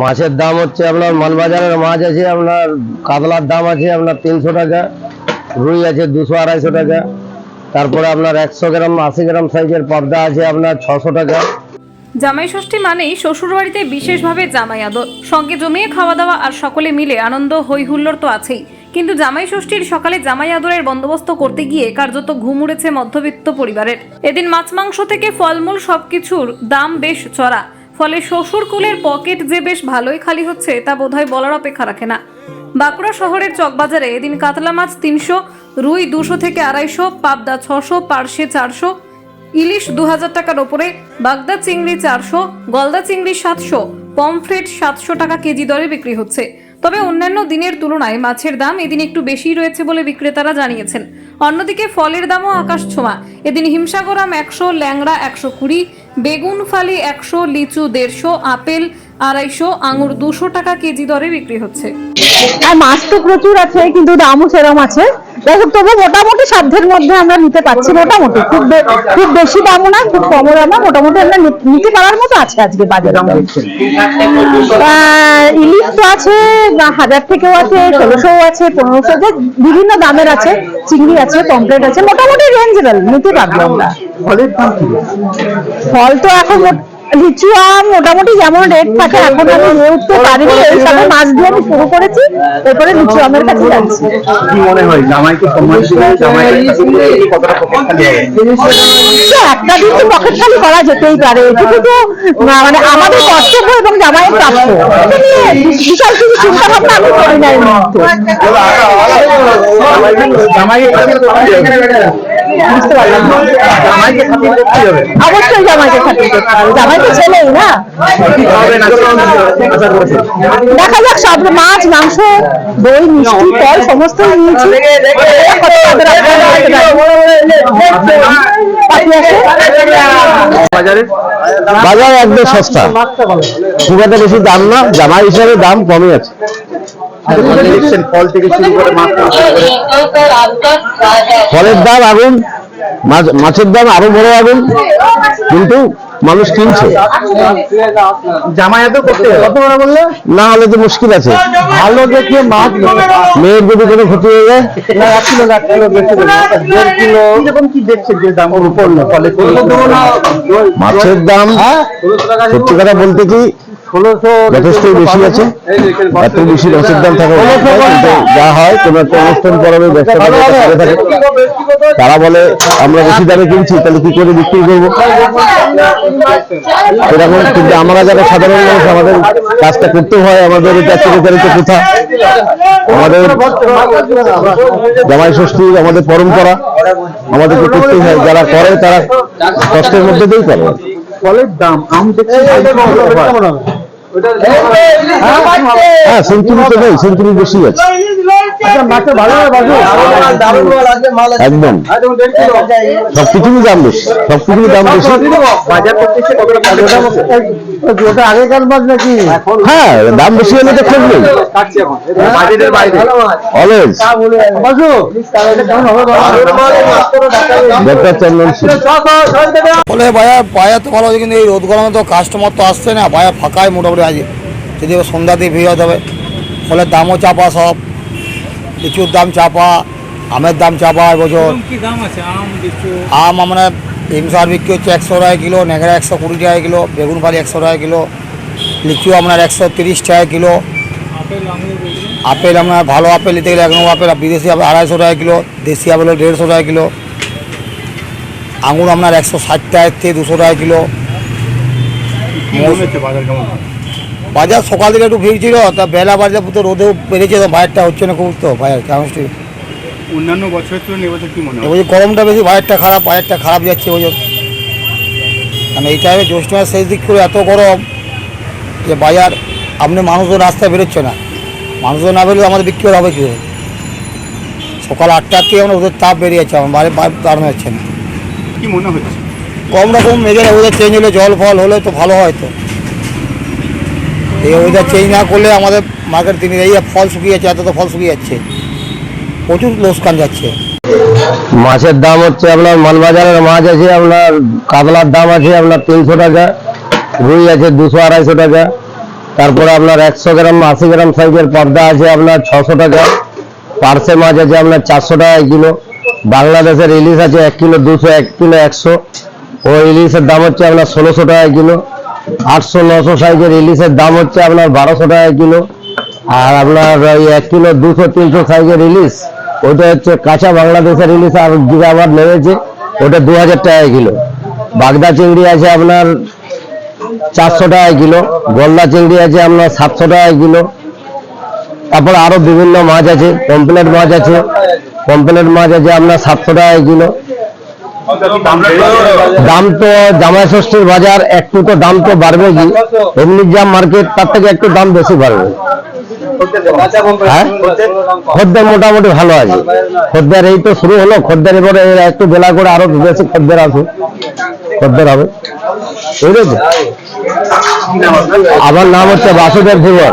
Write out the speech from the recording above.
মাছের দাম হচ্ছে আপনার মালবাজারের মাছ আছে, আপনার কাতলার দাম আছে আপনার তিনশো টাকা, রুই আছে দুশো আড়াইশো টাকা, তারপরে আপনার একশো গ্রাম, আশি গ্রাম সাইজের পর্দা আছে আপনার ছশো টাকা। জামাই ষষ্ঠী মানেই শ্বশুরবাড়িতে বিশেষভাবে জামাই আদর। সঙ্গে জমিয়ে খাওয়া দাওয়া আর সকলে মিলে আনন্দ হই হুল্লোড় তো আছেই। কিন্তু জামাই ষষ্ঠীর সকালে জামাই আদরের বন্দোবস্ত করতে গিয়ে কার্যত ঘুম উড়েছে মধ্যবিত্ত পরিবারের। এদিন মাছ মাংস থেকে ফলমূল সবকিছুর দাম বেশ চড়া। ফলে শ্বশুর কুলের পকেট যে বেশ ভালোই খালি হচ্ছে, তা বোধহয় বলার অপেক্ষা রাখে না। বাঁকুড়া শহরের চকবাজারে এদিন কাতলা মাছ তিনশো, রুই দুশো থেকে আড়াইশো, পাবদা ছশো, পার্শে চারশো, ইলিশ দু হাজার টাকার ওপরে, বাগদা চিংড়ি চারশো, গলদা চিংড়ি সাতশো, পমফ্রেট সাতশো টাকা কেজি দরে বিক্রি হচ্ছে। তবে অন্যান্য দিনের তুলনায় মাছের দাম এদিন একটু বেশি রয়েছে বলে বিক্রেতারা জানিয়েছেন। অন্যদিকে ফলের দামও আকাশ ছোঁয়া। এদিন হিমসাগরাম একশো, ল্যাংড়া একশো কুড়ি বেগুন ফালি একশো, লিচু দেড়শো, আপেল আড়াইশো, আঙুর দুশো টাকা কেজি দরে বিক্রি হচ্ছে। আর মাছ তো প্রচুর আছে, কিন্তু দামও সেরকম আছে। দেখো, তবু মোটামুটি সাধ্যের মধ্যে আমরা নিতে পারছি মোটামুটি। খুব খুব বেশি দামও না খুব কমও দাম না মোটামুটি আমরা নিতে পারার মতো আছে আজকে বাজারে। ইলিশ তো আছে হাজার থেকেও আছে ষোলোশো আছে পনেরোশো যে বিভিন্ন দামের আছে চিংড়ি আছে পমপ্লেট আছে মোটামুটি রেঞ্জেবল নিতে পারব আমরা। ফল তো এখন লিচু আম মোটামুটি যেমন রেট থাকে এখন আমি নিয়ে উঠতে পারিনি এই সবে মাছ দিয়ে আমি শুরু করেছি এরপরে লিচু আমের কাছে যাচ্ছি। কি মনে হয় জামাইকে সম্মান দিলে জামাইয়ের কাছে কতটা পকেট খালি হবে? তো একটা দিন তো পকেট খালি করা যেতেই পারে এটুকু তো মানে আমাদের কর্তব্য এবং জামাইয়ের প্রাপ্য। নিয়ে বিশাল কিছু চিন্তা ভাবনা আমি করি না এই মুহূর্তে। বুঝতে পারলাম জামাইকে খাতির করতে হবে অবশ্যই জামাইকে খাতির করতে হবে জামাই তো ছেলেই না দেখা যাক সব মাছ মাংস দই মিষ্টি ফল সমস্ত নিয়েছি বাজারে বাজার একদম সস্তা খুব একটা বেশি দাম না জামা হিসাবে দাম কমই আছে ফলের দাম আগুন মাছের দাম আরও বড় আগুন কিন্তু মানুষ কিনছে। জামাই এত করতে কত বড় বললে? না হলে তো মুশকিল আছে। ভালো দেখে মাছ মেয়ের যদি কোনো ক্ষতি হয়ে যায় এক কিলো এক কিলো বেশি দেড় কিলো। এরকম কি দেখছেন যে দাম উপর না ফলে মাছের দাম সত্যি কথা বলতে কি ষোলোশো যথেষ্টই বেশি আছে। এত বেশি মাছের দাম থাকা। যা হয় কোন একটা অনুষ্ঠান পরবে ব্যবসা থাকে তারা বলে আমরা বেশি দামে কিনছি তাহলে কি করে বিক্রি করব? এরকম কিন্তু আমরা যারা সাধারণ মানুষ আমাদের কাজটা করতে হয় আমাদের এটা চিরকারিত প্রথা আমাদের জামাই ষষ্ঠী আমাদের পরম্পরা আমাদেরকে করতেই হয়। যারা করে তারা কষ্টের মধ্যে দিয়েই করে। ফলের দাম আম দেখছি হ্যাঁ সেঞ্চুরি তো নেই সেঞ্চুরি বেশি আছে একদম। সবকিছুরই দাম বেশি। সবকিছুরই দাম বেশি। বাজার করতে এসে কতটা ওটা আগেকার মাছ নাকি? হ্যাঁ দাম বেশি হলে তো নেই অলওয়েজ চন্দন সিং। ফলে বাজার বাজার তো ভালো কিন্তু এই রোদ গরমে তো কাস্টমার তো আসছে না। বাজার ফাঁকায় মোটামুটি আছে। যদি এবার সন্ধ্যাতে ভিড় হতে হবে। ফলে দামও চাপা সব। লিচুর দাম চাপা আমের দাম চাপা এবছর। কি আম আমরা হিমসার বিক্রি হচ্ছে একশো টাকা কিলো ন্যাংরা একশো কুড়ি টাকা কিলো বেগুন ফালি একশো টাকা কিলো লিচু আপনার একশো তিরিশ টাকা কিলো। আপেল আপনার ভালো আপেল নিতে গেলে এক নম্বর আপেল বিদেশি আপেল আড়াইশো টাকা কিলো দেশি আপেল দেড়শো টাকা কিলো। আঙুর আপনার একশো ষাট টাকা থেকে দুশো টাকা কিলো। বাজার সকাল থেকে একটু ভিড় ছিল তা বেলা বাজার তো রোদেও বেড়েছে তো বাজারটা হচ্ছে না খুব তো বাজার কেমন অন্যান্য বছরের তুলনায় এবছর কি মনে হয়? এবছর গরমটা বেশি বাজারটা খারাপ বাজারটা খারাপ যাচ্ছে এবছর কারণ এই টাইমে জ্যৈষ্ঠ মাস শেষ দিক করে এত গরম যে বাজার আপনি মানুষজন রাস্তায় বেরোচ্ছে না। মানুষজন না বেরোলে আমাদের বিক্রি হবে কী? সকাল আটটার থেকে আমরা ওদের তাপ বেরিয়ে যাচ্ছে আমার বাইরে দাঁড়ানো যাচ্ছে না। কি মনে হচ্ছে? কম রকম মেঘের ওয়েদার চেঞ্জ হলে জল ফল হলে তো ভালো হয় তো। এই ওয়েদার চেঞ্জ না করলে আমাদের মার্কেট তিনি এই ফল শুকিয়ে যাচ্ছে, এত তো ফল শুকিয়ে যাচ্ছে। প্রচুর লোকসান যাচ্ছে। মাছের দাম হচ্ছে আপনার মালবাজারের মাছ আছে, আপনার কাতলার দাম আছে, আপনার তিনশো টাকা, রুই আছে দুশো আড়াইশো টাকা, তারপরে আপনার একশো গ্রাম, আশি গ্রাম সাইজের পর্দা আছে আপনার ছশো টাকা, পার্সে মাছ আছে আপনার চারশো টাকা কিলো, বাংলাদেশের ইলিশ আছে এক কিলো দুশো, এক কিলো একশো, ও ইলিশের দাম হচ্ছে আপনার ষোলোশো টাকা কিলো আটশো, নশো সাইজের ইলিশের দাম হচ্ছে আপনার বারোশো টাকা কিলো। আর আপনার ওই এক কিলো, দুশো, তিনশো সাইজের ইলিশ, ওটা হচ্ছে কাঁচা বাংলাদেশের ইলিশ আর যেটা আবার নেমেছে, ওটা দু হাজার টাকা কিলো। বাগদা চিংড়ি আছে আপনার চারশো টাকা কিলো, গলদা চিংড়ি আছে আপনার সাতশো টাকা কিলো। তারপর আরও বিভিন্ন মাছ আছে কমপ্লেট মাছ আছে কমপ্লেট মাছ আছে আপনার সাতশো টাকা কিলো। দাম তো জামাই ষষ্ঠীর বাজার, একটু তো দাম তো বাড়বে কি এমনি যা মার্কেট তার থেকে একটু দাম বেশি বাড়বে। হ্যাঁ? খদ্দের মোটামুটি ভালো আছে। খদ্দের এই তো শুরু হলো, খদ্দের এবারে একটু বেলা করে আরও বেশি খদ্দের আসুক খদ্দের হবে। আছে? আমার নাম হচ্ছে বাসুদেব ধীবর